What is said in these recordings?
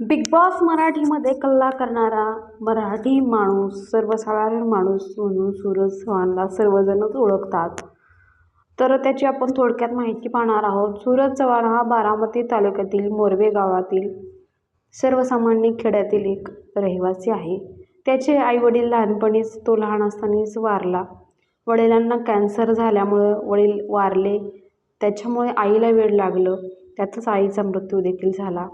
Big boss मराठीमध्ये कल्ला करणारा मराठी माणूस सर्वसाधारण माणूस म्हणून सूरज चव्हाणला सर्वजणच ओळखतात. तर त्याची आपण थोडक्यात माहिती पाहणार आहोत. सूरज चव्हाण हा बारामती तालुक्यातील मोरवे गावातील सर्वसामान्य खेड्यातील एक रहिवासी आहे. त्याचे आईवडील लहानपणीच तो लहान असतानाच वारला. वडिलांना कॅन्सर झाल्यामुळं वडील वारले. त्याच्यामुळे आईला वेळ लागलं. त्यातच आईचा मृत्यू देखील झाला.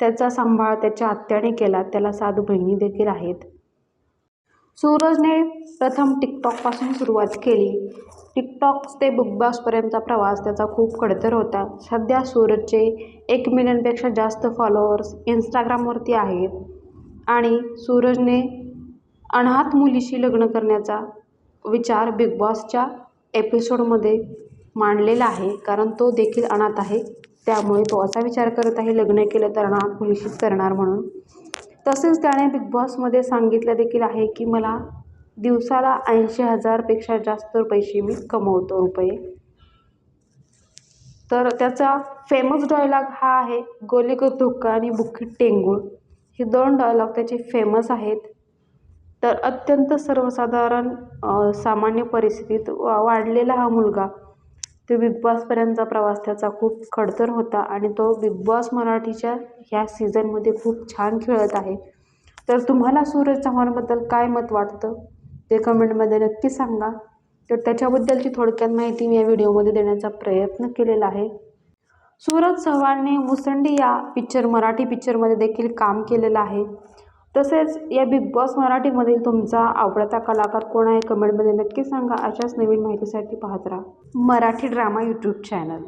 त्याचा सांभाळ त्याच्या आत्याने केला त्याला सात बहिणी देखील आहेत. सूरजने प्रथम टिकटॉकपासून सुरुवात केली. टिकटॉक ते बिग बॉसपर्यंतचा प्रवास त्याचा खूप खडतर होता. सध्या सूरजचे एक मिलियनपेक्षा जास्त फॉलोअर्स इंस्टाग्रामवरती आहेत आणि सूरजने अनाथ मुलीशी लग्न करण्याचा विचार बिग बॉसच्या एपिसोडमध्ये मांडलेला आहे. कारण तो देखील अनाथ आहे. त्यामुळे तो असा विचार करत आहे लग्न केलं तर ना मुलीशीच करणार म्हणून. तसेच त्याने बिग बॉसमध्ये सांगितलं देखील आहे की मला दिवसाला ऐंशी हजारपेक्षा जास्त पैसे मी कमवतो रुपये. तर त्याचा फेमस डायलॉग हा आहे गोली को आणि बुक्की टेंगूळ. हे दोन डायलॉग त्याचे फेमस आहेत. तर अत्यंत सर्वसाधारण सामान्य परिस्थितीत वा वाढलेला हा मुलगा तो बिग बॉसपर्यंतचा प्रवास त्याचा खूप खडतर होता आणि तो बिग बॉस मराठीच्या ह्या सीझनमध्ये खूप छान खेळत आहे. तर तुम्हाला सूरज चव्हाणबद्दल काय मत वाटतं? ते कमेंटमध्ये नक्की सांगा. तर त्याच्याबद्दलची थोडक्यात माहिती मी या व्हिडिओमध्ये देण्याचा प्रयत्न केलेला आहे. सूरज चव्हाणने मुसंडी या पिक्चर मराठी पिक्चरमध्ये देखील काम केलेलं आहे. तसेच या बिग बॉस मराठीमधील तुमचा आवडता कलाकार कोण आहे? कमेंटमध्ये नक्की सांगा. अशाच नवीन माहितीसाठी पाहत राहा. Marathi drama YouTube channel